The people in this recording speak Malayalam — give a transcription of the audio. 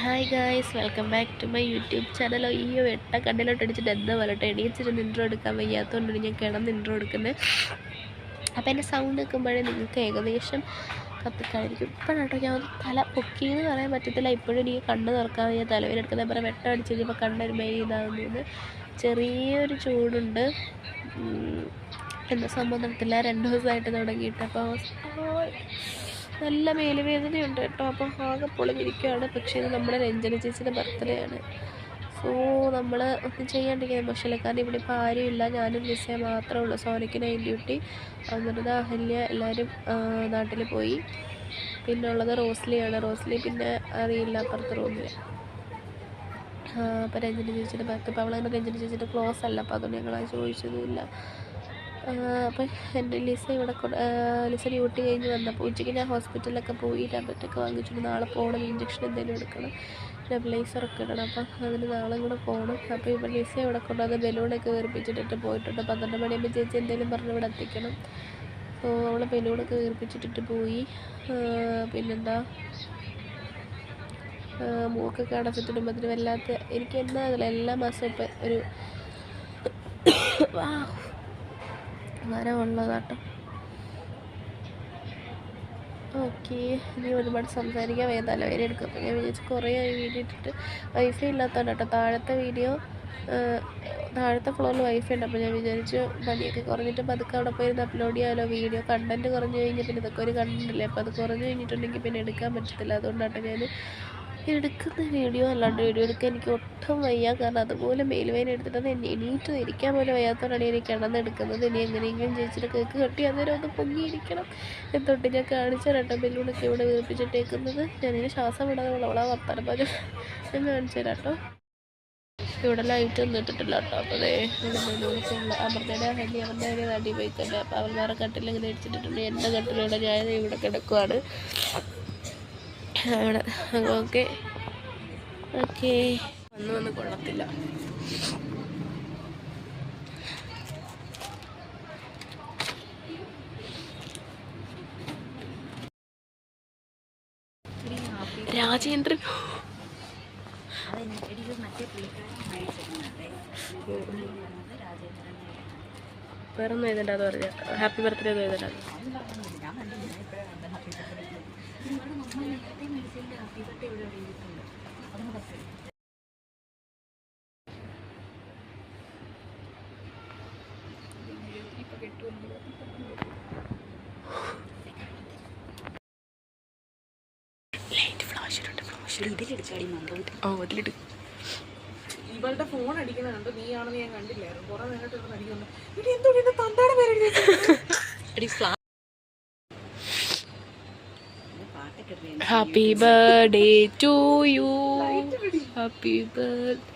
Hi guys welcome back to my YouTube channel ഈ വെട്ട കണ്ണിലോട്ട് അടിച്ചിട്ട് എന്താ പറയട്ടെ? എണീച്ചിരുന്ന് ഇൻട്രോ എടുക്കാൻ വയ്യാത്തതുകൊണ്ടാണ് ഞാൻ കിടന്ന് ഇൻട്രോ എടുക്കുന്നത് അപ്പോൾ എന്റെ സൗണ്ട് നിൽക്കുമ്പോഴേ നിങ്ങൾക്ക് ഏകദേശം കത്തിക്കായിരിക്കും. ഇപ്പോഴാട്ടോ ഞാൻ ഒന്ന് തല പൊക്കിയെന്ന് പറയാൻ പറ്റത്തില്ല. ഇപ്പോഴും എനിക്ക് കണ്ണ് തുറക്കാൻ വയ്യ. തലവേലെടുക്കുന്നത് പറയാം വെട്ടം അടിച്ചു കഴിഞ്ഞപ്പോൾ കണ്ണൊരു മെയ് ഇതാകുന്നതിന് ചെറിയൊരു ചൂടുണ്ട്. എന്താ സംഭവം നടത്തില്ല രണ്ട് ദിവസമായിട്ട് തുടങ്ങിയിട്ട്. അപ്പോൾ നല്ല മേലുവേദനയുണ്ട് കേട്ടോ. അപ്പം ആകെ പൊളിഞ്ഞിരിക്കുകയാണ് പക്ഷേ ഇത് നമ്മുടെ രഞ്ജന ചേച്ചിയുടെ ബർത്ത്ഡേ ആണ്. സോ നമ്മൾ ഒന്നും ചെയ്യാണ്ടിരിക്കുന്നത് പക്ഷേ കാരണം ഇവിടെ ഇപ്പോൾ ആരുമില്ല. ഞാനും മിസ്സേ മാത്രമേ ഉള്ളൂ. സോനയ്ക്ക് നൈൻ ഡ്യൂട്ടി അമൃത അഹല്യ എല്ലാവരും നാട്ടിൽ പോയി. പിന്നെ ഉള്ളത് റോസ്ലിയാണ്. റോസ്ലി പിന്നെ അറിയില്ല അപ്പുറത്ത് റൂമിൽ അപ്പോൾ രഞ്ജന ചേച്ചിയുടെ ബർത്ത് ഇപ്പോൾ അവളങ്ങനെ രഞ്ജന ചേച്ചിയുടെ ക്ലോസ് അല്ല. അപ്പോൾ അതുകൊണ്ട് ഞങ്ങൾ ചോദിച്ചതുമില്ല. അപ്പം എന്റെ ലിസ ഇവിടെ ലിസ ഡ്യൂട്ടി കഴിഞ്ഞ് വന്നപ്പോൾ ഉച്ചയ്ക്ക് ഞാൻ ഹോസ്പിറ്റലിലൊക്കെ പോയി ടാബ്ലറ്റൊക്കെ വാങ്ങിച്ചിട്ട് നാളെ പോകണം ഇഞ്ചക്ഷൻ എന്തെങ്കിലും എടുക്കണം നെബിലൈസറൊക്കെ ഇടണം. അപ്പം അതിന് നാളെ കൂടെ പോകണം. അപ്പോൾ ഇവിടെ ലിസ ഇവിടെ കൊണ്ടുവന്ന് ബലൂണൊക്കെ വീർപ്പിച്ചിട്ടിട്ട് പോയിട്ടുണ്ട്. പന്ത്രണ്ട് മണിയാകുമ്പോൾ ചേച്ചി എന്തെങ്കിലും പറഞ്ഞ് ഇവിടെ എത്തിക്കണം. അപ്പോൾ അവൾ ബലൂണൊക്കെ വീർപ്പിച്ചിട്ടിട്ട് പോയി. പിന്നെന്താ? മൂക്കൊക്കെ അടച്ചിട്ടിടുമ്പോൾ വല്ലാത്ത എനിക്ക് അറിയില്ല. എല്ലാ മാസവും ഇപ്പം ഒരു വാ. വരവുള്ളതാട്ടോ ഓക്കെ ഇനി ഒരുപാട് സംസാരിക്കാൻ വയ്യ തലവേദന എടുക്കും അപ്പോൾ ഞാൻ വിചാരിച്ചു കുറേ ആയി വീഡിയോ ഇട്ടിട്ട് വൈഫൈ ഇല്ലാത്തതാണ് കേട്ടോ താഴത്തെ വീഡിയോ താഴത്തെ ഫ്ലോറിൽ വൈഫൈ ഉണ്ട്. അപ്പോൾ ഞാൻ വിചാരിച്ചു പനിയൊക്കെ കുറഞ്ഞിട്ട് പതുക്കെ അവിടെ പോയിരുന്ന് അപ്ലോഡ് ചെയ്യാമല്ലോ വീഡിയോ കണ്ടന്റ് കുറഞ്ഞു കഴിഞ്ഞാൽ പിന്നെ ഇതൊക്കെ ഒരു കണ്ടന്റ് അല്ലേ അപ്പോൾ അത് കുറഞ്ഞു കഴിഞ്ഞിട്ടുണ്ടെങ്കിൽ പിന്നെ എടുക്കാൻ പറ്റത്തില്ല. അതുകൊണ്ടാട്ടോ ഞാൻ എടുക്കുന്ന വീഡിയോ അല്ലാണ്ട് വീഡിയോ എടുക്കാൻ എനിക്ക് ഒട്ടും വയ്യ. കാരണം അതുപോലെ മേലുവേന എടുത്തിട്ട് എന്നെ എണീറ്റ് ഇരിക്കാൻ പോലും വയ്യാത്തവരാണ് എനിക്ക് കിടന്ന് എടുക്കുന്നത് ഇനി എങ്ങനെയെങ്കിലും ചേച്ചിയുടെ കേക്ക് കെട്ടി അന്നേരം ഒന്ന് പൊങ്ങിയിരിക്കണം. എന്നിട്ട് ഞാൻ കാണിച്ച രണ്ടാം ബെല്ലൂണൊക്കെ ഇവിടെ വീർപ്പിച്ചിട്ടേക്കുന്നത്? ഞാനിങ്ങനെ ശ്വാസം വിടാതെ അവളെ വർത്താനം പറഞ്ഞു ഞാൻ കാണിച്ചു തരാം കേട്ടോ. ഇവിടെ ലൈറ്റ് ഒന്നും ഇട്ടിട്ടില്ല കേട്ടോ. അപ്പോൾ അതേ അമൃതയുടെ ഹെല്ലി അവരുടെ ഒരു നടി പോയിക്കണ്ട് അപ്പോൾ അവന്മാരെ കട്ടിലിങ്ങനെ ഇടിച്ചിട്ടിട്ടുണ്ട്. എന്റെ കട്ടിലൂടെ ഞാൻ ഇവിടെ കിടക്കുവാണ്. അവിടെ ഓക്കെ. ഓക്കെ. വന്ന് വന്ന് കൊള്ളത്തില്ല. രാജേന്ദ്രൻ. വേറൊന്നും എഴുതണ്ട അത് പറഞ്ഞ. ഹാപ്പി ബർത്ത്ഡേ ഒന്നും എഴുതണ്ട ലൈറ്റ് ഫ്ലാഷ് ഇട്ടുണ്ട് ഫ്ലാഷ് ഓ അതിലിട്ട് ഇവളുടെ ഫോൺ അടിക്കുന്ന കണ്ടു ആണെന്ന് ഞാൻ കണ്ടില്ലായിരുന്നു. കുറെ ഇവിടെ അടിക്കുന്നു ഇവിടെ എന്തോ എന്റെ പേര് happy birthday to you happy birth